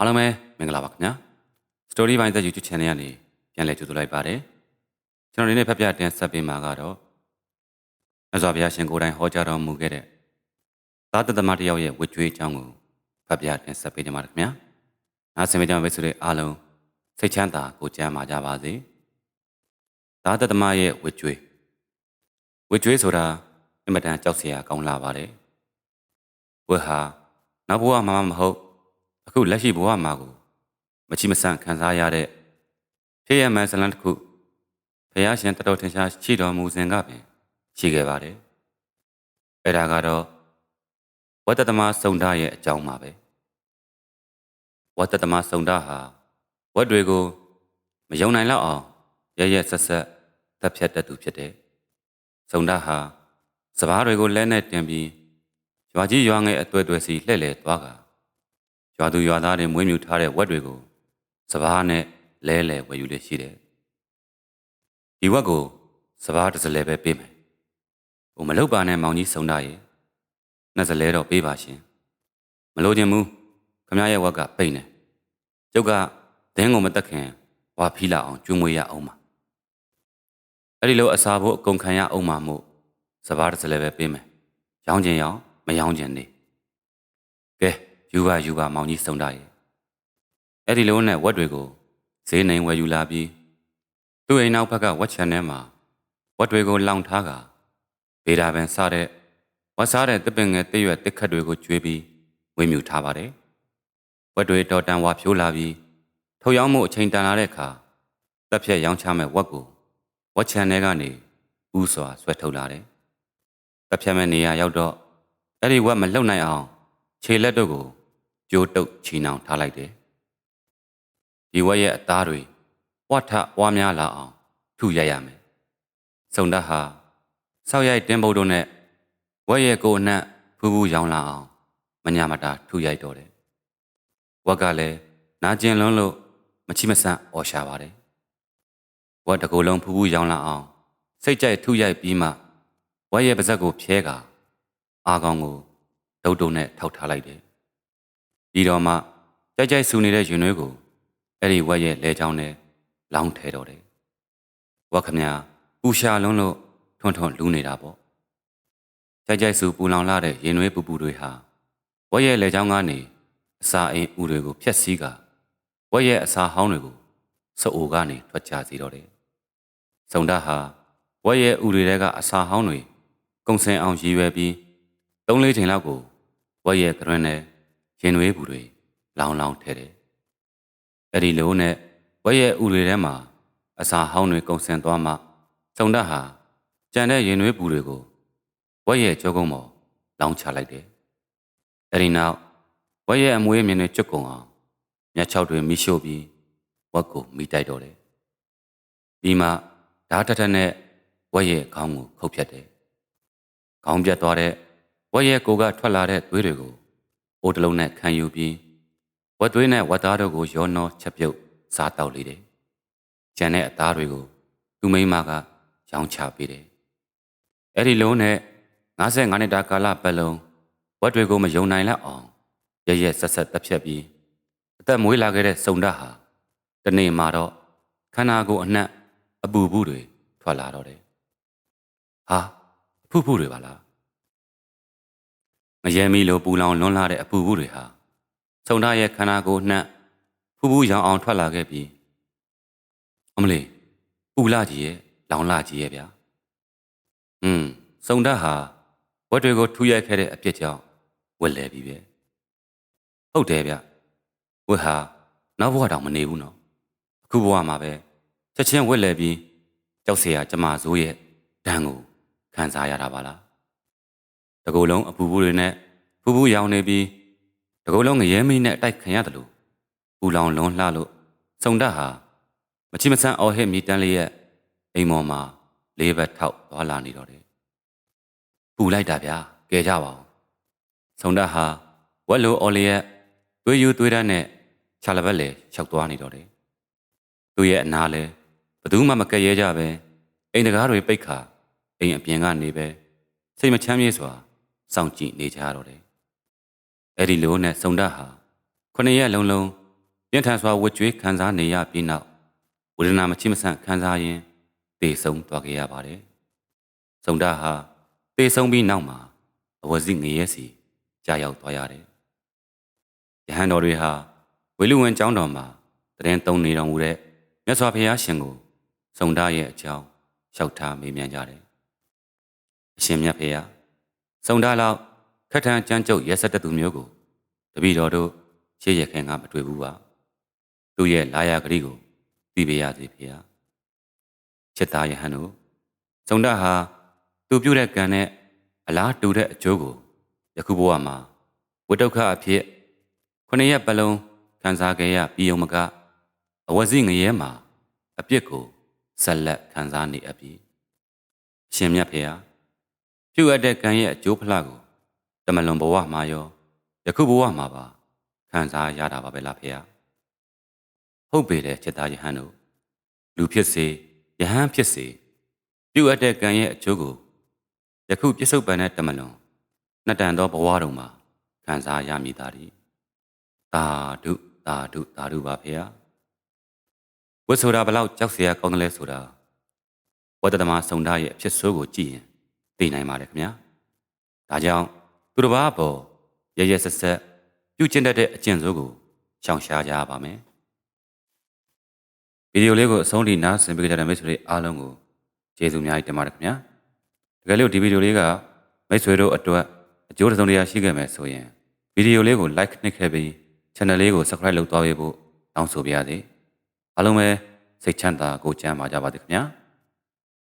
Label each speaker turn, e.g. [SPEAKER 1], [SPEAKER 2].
[SPEAKER 1] အားလုံးပဲမင်္ဂလာပါခင်ဗျာ Story by the YouTube Channel ကနေပြန်လည်ကြိုဆိုလိုက်ပါတယ်ကျွန်တော်ဒီနေ့ဖတ်ပြတင်ဆက်ပေးမှာကတော့မြတ်စွာဘုရားရှင်ကိုယ်တိုင်ဟောကြားတော်မူခဲ့တဲ့သာသသမတစ်ယောက်ရဲ့ဝတ်ကြွေးအကြောင်းကိုဖတ်ပြတင်ဆက်ပေးကြပါမယ်ခင်ဗျာနားဆင်ကြမယ့်ဆိုတဲ့အားလုံးစိတ်ချမ်းသာကိုကြမ်းပါကြပါစေသာသသမရဲ့ဝတ်ကြွေးဝတ်ကြွေးဆိုတာအင်မတန်ကြောက်စရာကောင်းလာပါတယ်ဝတ်ဟာနောက်ဘဝမှာမဟုတ် အခုလက်ရှိဘဝမှာကိုမချိမဆန့်ခံစားရတဲ့ဖြစ်ရမှန်ဇလန်တစ်ခုဘုရားရှင်တတော်ထင်ရှားရှိတော်မူစဉ်ကပင်ရှိခဲ့ပါတယ်အဲ့ဒါကတော့ဝတ္တသမစုံဒရဲ့အကြောင်းပါပဲဝတ္တသမစုံဒဟာဝတ်တွေကိုမယုံနိုင်တော့အောင်ရရဆက်ဆက်တပ်ဖြတ်တတ်သူဖြစ်တယ်စုံဒဟာစပားတွေကိုလဲနဲ့တင်ပြီးရွာကြီးရွာငယ်အတွေ့အတွေ့စီလှည့်လည်သွားက ရွာသူရွာသားတွေမွေးမြူထားတဲ့ဝက်တွေကိုစပားနဲ့လဲလဲဝယ်ယူလေရှိတယ်။ဒီဝက်ကိုစပားတစ်စလဲပဲပေးမယ်။ဟိုမလုတ်ပါနဲ့မောင်ကြီးစုံသားရဲ့နှစ်စလဲတော့ပေးပါရှင်။မလို့ခြင်းမူခမရဲ့ဝက်ကပိတ်နေ။ကျုပ်ကဒင်းကိုမတက်ခင်ဝါဖီးလာအောင်ကျွေးမွေးရအောင်ပါ။အဲ့ဒီလိုအစာဖို့အကုန်ခံရအောင်မှာမို့စပားတစ်စလဲပဲပေးမယ်။ရောင်းခြင်းရောင်းမရောင်းခြင်းနေ။ကဲ ယူပါယူပါမောင်ကြီးစုံသားရဲ့အဲ့ဒီလိုနဲ့ဝက်တွေကိုဈေးနှိမ်ဝယ်ယူလာပြီးသူ့အိမ်နောက်ဘက်ကဝက်ချန်ထဲမှာဝက်တွေကိုလောင်ထားကဗေဒာပင်စတဲ့ဝက်စားတဲ့တစ်ပင်ငယ်တစ်ရွက်တစ်ခတ်တွေကိုကျွေးပြီးဝေမြူထားပါတယ်ဝက်တွေတော်တန်ဝါဖြိုးလာပြီးထုတ်ရောင်းမှုအချိန်တန်လာတဲ့အခါတက်ဖြက်ရောင်းချမဲ့ဝက်ကိုဝက်ချန်ထဲကနေဥစွာဆွဲထုတ်လာတယ်တက်ဖြက်မဲ့နေရာရောက်တော့အဲ့ဒီဝက်မလှုပ်နိုင်အောင်ခြေလက်တို့ကို ကြိုးတုပ်ချီနှောင်ထားလိုက်တယ်ဒီဝက်ရဲ့အသားတွေဝတ်ထဝါများလာအောင်ထုရိုက်ရမယ်။စုံတတ်ဟာဆောက်ရိုက်တင်းပုတ်တို့နဲ့ဝက်ရဲ့ကိုယ်အနှံ့ဖူးဖူးရောင်လာအောင်မညာမတာထုရိုက်တော့တယ်။ဝက်ကလည်းနာကျင်လွန်းလို့မချိမဆန့်အော်ရှာပါတယ်။ဝက်တစ်ကိုယ်လုံးဖူးဖူးရောင်လာအောင်စိတ်ကြိုက်ထုရိုက်ပြီးမှဝက်ရဲ့ပါဇက်ကိုဖြဲကာအာကောင်ကိုဒုတ်တုံနဲ့ထောက်ထားလိုက်တယ်။ ပြီးတော့မှကြိုက်ကြိုက်ဆူနေတဲ့ရင်နှွေးကိုအဲ့ဒီဝက်ရဲ့လဲချောင်းနဲ့လောင်းထဲတော့တယ်ဝက်ခမပူရှာလုံးလို့ထွန်းထွန်းလူးနေတာပေါ့ကြိုက်ကြိုက်ဆူပူလောင်လာတဲ့ရင်နွေးပူပူတွေဟာဝက်ရဲ့လဲချောင်းကနေအစာအိမ်ဥတွေကိုဖျက်ဆီးကဝက်ရဲ့အစာဟောင်းတွေကိုစအိုကနေထွက်ကြစီတော့တယ်စုံဒဟာဝက်ရဲ့ဥတွေတဲကအစာဟောင်းတွေကုံစင်အောင်ရည်ရွယ်ပြီးသုံးလေးချိန်လောက်ကိုဝက်ရဲ့ကရွန်းနဲ့ ရင်နွေးပူတွေလောင်လောင်ထဲတယ်အဲ့ဒီလိုနဲ့ဝက်ရဲ့ဥတွေထဲမှာအစာဟောင်းတွေကုံဆင်သွားမှစုံတတ်ဟာကြံတဲ့ရင်နွေးပူတွေကိုဝက်ရဲ့ကြောကုန်းပေါ်လောင်းချလိုက်တယ်။အဲ့ဒီနောက်ဝက်ရဲ့အမွေးမြင်တွေကျွတ်ကုန်အောင်မြတ်ချောက်တွေမိရှို့ပြီးဝက်ကိုမိတိုက်တော့တယ်။ပြီးမှဓာတ်ထထနဲ့ဝက်ရဲ့ခေါင်းကိုခုတ်ဖြတ်တယ်။ခေါင်းပြတ်သွားတဲ့ဝက်ရဲ့ကိုယ်ကထွက်လာတဲ့သွေးတွေကို အိုးတလုံးနဲ့ခံယူပြီးဝက်သွေးနဲ့ဝက်သားတို့ကိုရောနှောချက်ပြုတ်စားတောက်လေတယ်။ကျန်တဲ့အသားတွေကိုသူမိန်းမကရောင်းချပေးတယ်။အဲ့ဒီလုံးနဲ့55နှစ်တာကာလပတ်လုံးဝက်တွေကိုမယုံနိုင်လောက်အောင်ရရက်ဆက်ဆက်တက်ဖြတ်ပြီးအသက်မွေးလာခဲ့တဲ့စုံဓာတ်ဟာတနေ့မှာတော့ခန္ဓာကိုယ်အနှံ့အပူဘူးတွေထွက်လာတော့တယ်။ဟာဖုဖုတွေပါလား။ မယဲမီလိုပူလောင်လွန်းလာတဲ့အပူဘူးတွေဟာစုံဓာရဲ့ခန္ဓာကိုယ်နှံ့ဖူးဖူးရောင်အောင်ထွက်လာခဲ့ပြီးအမလေးပူလာကြီးရဲ့လောင်လာကြီးရဲ့ဗျာ။อืมစုံဓာဟာဝက်တွေကိုထူရိုက်ခဲ့တဲ့အပြစ်ကြောင့်ဝက်လဲပြီပဲ။ဟုတ်တယ်ဗျ။ဝက်ဟာနောက်ဘဝတောင်မနေဘူးနော်။အခုဘဝမှာပဲချက်ချင်းဝက်လဲပြီးကြောက်เสียကျမဇိုးရဲ့ဒဏ်ကိုခံစားရတာပါလား။ တကူလုံးအပူပူတွေနဲ့ဖူးဖူးရောင်နေပြီးတကုတ်လုံးငရဲမင်းနဲ့အတိုက်ခံရတယ်လို့ပူလောင်လွန်လှလို့စုံတတ်ဟာမချိမဆန်းအော်ဟစ်မိတန်းလေးရဲ့အိမ်မော်မှာလေးဘက်ထောက်သွားလာနေတော့တယ်ပူလိုက်တာဗျာကဲကြပါအောင်စုံတတ်ဟာဝက်လိုအော်လီရဲ့သွေးယူသွေးတန်းနဲ့ခြာလဘက်လေခြောက်သွားနေတော့တယ်သူ့ရဲ့အနာလဲဘသူမှမကဲရဲကြပဲအိမ်တကားတွေပိတ်ခါအိမ်အပြင်ကနေပဲစိတ်မချမ်းမြေ့စွာ စောင့်ကြည့်နေကြတော့တယ်အဲ့ဒီလိုနဲ့စုံတတ်ဟာခုနှစ်ရက်လုံးလုံးပြင်းထန်စွာဝတ်ကြွေးခံစားနေရပြီးနောက်ဝေဒနာမချိမဆန့်ခံစားရင်းသေဆုံးသွားခဲ့ရပါတယ်။စုံတာဟာသေဆုံးပြီးနောက်မှာအဝစီငရဲစီကြာရောက်သွားရတယ်။ယဟန်တော်တွေဟာဝေလူဝင်ကျောင်းတော်မှာတရင်သုံးနေတော်မူတဲ့မြတ်စွာဘုရားရှင်ကိုစုံတာရဲ့အကြောင်းလျှောက်ထားမေးမြန်းကြတယ်။အရှင်မြတ်ဖေဟာ စုံတာလောက်ခက်ထန်ကြမ်းကြုတ်ရဲစက်တဲ့သူမျိုးကိုတပည့်တော်တို့ရှေ့ရခင်ကမတွေ့ဘူးပါ။သူ့ရဲ့လာယာဂရိကိုသိပေးရစေဖေဟာ။ချစ်သားယဟန်တို့စုံတာဟာသူပြုတဲ့ကံနဲ့အလားတူတဲ့အကျိုးကိုယခုဘဝမှာဝိတုခအဖြစ်ခொနရက်ပလုံးခံစားခဲ့ရပြီးုံမကအဝစီငရဲမှာအပြစ်ကိုဆက်လက်ခံစားနေအပ်ပြီအရှင်မြတ်ဖေဟာ ပြုအပ်တဲ့ကံရဲ့အကျိုးဖလားကိုတမလွန်ဘဝမှာရောယခုဘဝမှာပါခံစားရတာပါပဲလားဖေဟာဟုတ်ပေတယ်จิตသားယဟန်တို့လူဖြစ်စေယဟန်ဖြစ်စေပြုအပ်တဲ့ကံရဲ့အကျိုးကိုယခုပြစ္ဆုတ်ပန်တဲ့တမလွန်နှစ်တန်သောဘဝတုံမှာခံစားရမည်သားသည်သာဓုသာဓုသာဓုပါဖေဟာဝတ်ဆိုတာဘလောက်ကြောက်เสียကောင်းတယ်လဲဆိုတာဝတ္တသမဆုံဓာရဲ့အဖြစ်ဆိုးကိုကြည့်ရင် သိနိုင်ပါတယ်ခင်ဗျာဒါကြောင့်သူတစ်ပါးပေါ်ရရဆက်ဆက်ပြုကျင့်တတ်တဲ့အကျင့်ဆိုးကိုရှောင်ရှားကြရပါမယ်ဗီဒီယိုလေးကိုအဆုံးထိနားဆင်ပေးကြတဲ့မိတ်ဆွေတွေအားလုံးကိုကျေးဇူးအများကြီးတင်ပါတယ်ခင်ဗျာတကယ်လို့ဒီဗီဒီယိုလေးကမိတ်ဆွေတို့အတွက်အကျိုးတစ်စုံတစ်ရာရှိခဲ့မယ်ဆိုရင်ဗီဒီယိုလေးကို like နှိပ်ခဲ့ပြီး channel လေးကို subscribe လုပ်သွားပေးဖို့တောင်းဆိုပါရစေအားလုံးပဲစိတ်ချမ်းသာကိုယ်ကျန်းမာကြပါစေခင်ဗျာ